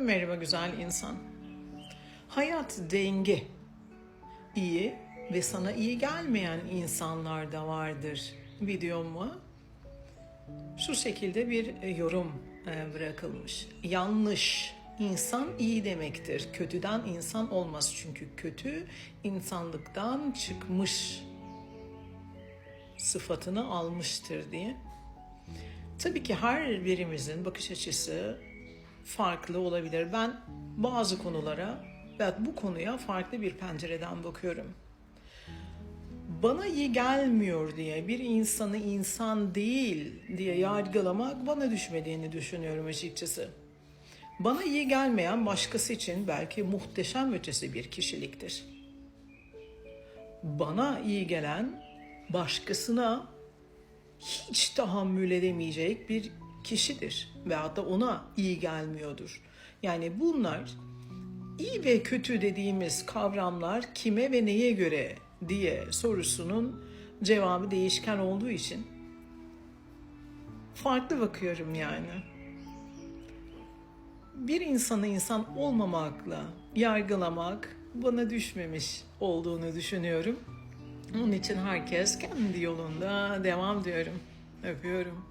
Merhaba güzel insan. Hayat denge. İyi ve sana iyi gelmeyen insanlar da vardır. Videoma şu şekilde bir yorum e, bırakılmış. Yanlış. İnsan iyi demektir. Kötüden insan olmaz çünkü kötü insanlıktan çıkmış sıfatını almıştır diye. Tabii ki her birimizin bakış açısı farklı olabilir. Ben bazı konulara ve bu konuya farklı bir pencereden bakıyorum. Bana iyi gelmiyor diye bir insanı insan değil diye yargılamak bana düşmediğini düşünüyorum açıkçası. Bana iyi gelmeyen başkası için belki muhteşem ötesi bir kişiliktir. Bana iyi gelen başkasına hiç tahammül edemeyecek bir kişidir veyahut da ona iyi gelmiyordur. Yani bunlar iyi ve kötü dediğimiz kavramlar kime ve neye göre diye sorusunun cevabı değişken olduğu için farklı bakıyorum yani. Bir insanı insan olmamakla yargılamak bana düşmemiş olduğunu düşünüyorum. Onun için herkes kendi yolunda devam diyorum. Öpüyorum.